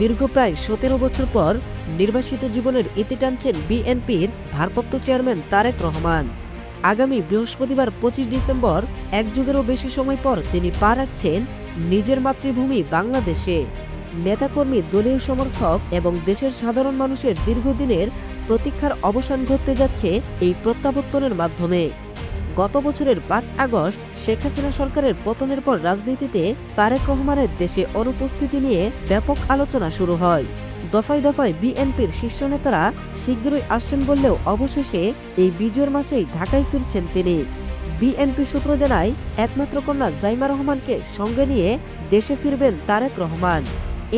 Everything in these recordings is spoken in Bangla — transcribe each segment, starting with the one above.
দীর্ঘ প্রায় সতেরো বছর পর নির্বাসিত জীবনের ইতি টানছেন বিএনপির ভারপ্রাপ্ত চেয়ারম্যান তারেক রহমান। আগামী বৃহস্পতিবার পঁচিশ ডিসেম্বর এক যুগেরও বেশি সময় পর তিনি পা রাখছেন নিজের মাতৃভূমি বাংলাদেশে। নেতাকর্মী, দলীয় সমর্থক এবং দেশের সাধারণ মানুষের দীর্ঘদিনের প্রতীক্ষার অবসান ঘটতে যাচ্ছে এই প্রত্যাবর্তনের মাধ্যমে। গত বছরের পাঁচ আগস্ট শেখ হাসিনা সরকারের পতনের পর রাজনীতিতে তারেক রহমানের দেশে অনুপস্থিতি নিয়ে ব্যাপক আলোচনা শুরু হয়। দফায় দফায় বিএনপির শীর্ষ নেতারা শীঘ্রই আসছেন বললেও অবশেষে এই বিজয়ের মাসেই ঢাকায় ফিরছেন তিনি। বিএনপি সূত্র জানায়, একমাত্র কন্যা জাইমা রহমানকে সঙ্গে নিয়ে দেশে ফিরবেন তারেক রহমান।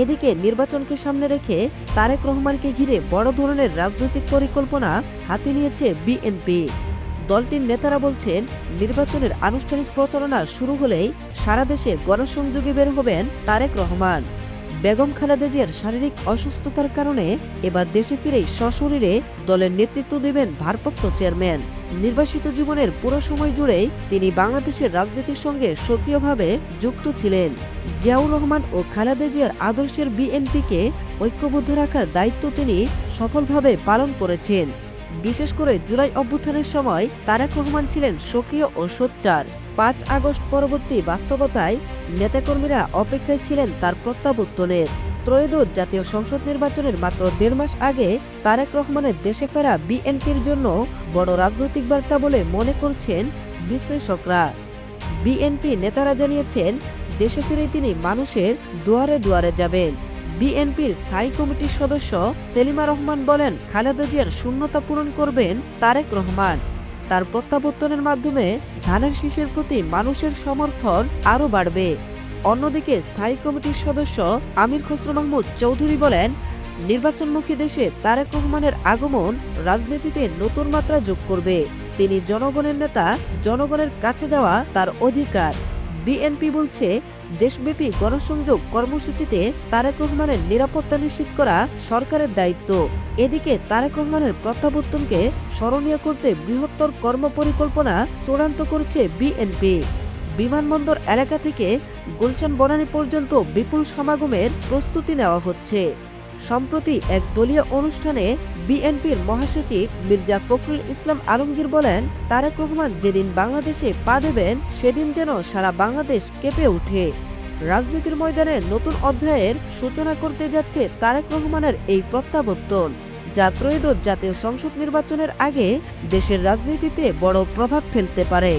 এদিকে নির্বাচনকে সামনে রেখে তারেক রহমানকে ঘিরে বড় ধরনের রাজনৈতিক পরিকল্পনা হাতে নিয়েছে বিএনপি। দলটির নেতারা বলছেন, নির্বাচনের আনুষ্ঠানিক প্রচারণা শুরু হলেই সারা দেশে গণসংযোগে বের হবেন তারেক রহমান। বেগম খালেদা জিয়ার শারীরিক অসুস্থতার কারণে এবার দেশে ফিরেই সশরীরে দলের নেতৃত্ব দেবেন ভারপ্রাপ্ত চেয়ারম্যান। নির্বাসিত জীবনের পুরো সময় জুড়েই তিনি বাংলাদেশের রাজনীতির সঙ্গে সক্রিয়ভাবে যুক্ত ছিলেন। জিয়াউর রহমান ও খালেদা জিয়ার আদর্শের বিএনপিকে ঐক্যবদ্ধ রাখার দায়িত্ব তিনি সফলভাবে পালন করেছেন। বিশেষ করে জুলাই অভ্যুত্থানের সময় তারেক রহমান ছিলেন সক্রিয় ও সোচ্চার। পাঁচ আগস্ট পরবর্তী বাস্তবতায় নেতাকর্মীরা অপেক্ষায় ছিলেন তার প্রত্যাবর্তনের। ত্রয়োদশ জাতীয় সংসদ নির্বাচনের মাত্র দেড় মাস আগে তারেক রহমানের দেশে ফেরা বিএনপির জন্য বড় রাজনৈতিক বার্তা বলে মনে করছেন বিশ্লেষকরা। বিএনপি নেতারা জানিয়েছেন, দেশে ফিরে তিনি মানুষের দুয়ারে দুয়ারে যাবেন। বিএনপির স্থায়ী কমিটির সদস্য সেলিমা রহমান বলেন, খালেদা জিয়ার শূন্যতা পূরণ করবেন তারেক রহমান। তার প্রত্যাবর্তনের মাধ্যমে ধানের শীষের প্রতি মানুষের সমর্থন আরও বাড়বে। অন্যদিকে স্থায়ী কমিটির সদস্য আমির খসরু মাহমুদ চৌধুরী বলেন, নির্বাচনমুখী দেশে তারেক রহমানের আগমন রাজনীতিতে নতুন মাত্রা যোগ করবে। তিনি জনগণের নেতা, জনগণের কাছে যাওয়া তার অধিকার। বিএনপি বলছে দেশব্যাপী গণসংযোগ কর্মসূচিতে তারেক রহমানের নিরাপত্তা নিশ্চিত করা সরকারের দায়িত্ব। এদিকে তারেক রহমানের প্রত্যাবর্তনকে স্মরণীয় করতে বৃহত্তর কর্মপরিকল্পনা চূড়ান্ত করেছে বিএনপি। বিমানবন্দর এলাকা থেকে গুলশান বনানী পর্যন্ত বিপুল সমাগমের প্রস্তুতি নেওয়া হচ্ছে। সম্প্রতি এক দলীয় অনুষ্ঠানে বিএনপির মহাসচিব মির্জা ফখরুল ইসলাম আলমগীর বলেন, তারেক রহমান যেদিন বাংলাদেশে পা দেবেন, সেদিন যেন সারা বাংলাদেশ কেঁপে ওঠে। রাজনীতির ময়দানে নতুন অধ্যায়ের সূচনা করতে যাচ্ছে তারেক রহমানের এই প্রত্যাবর্তন। যা ত্রয়োদশ জাতীয় সংসদ নির্বাচনের আগে দেশের রাজনীতিতে বড় প্রভাব ফেলতে পারে।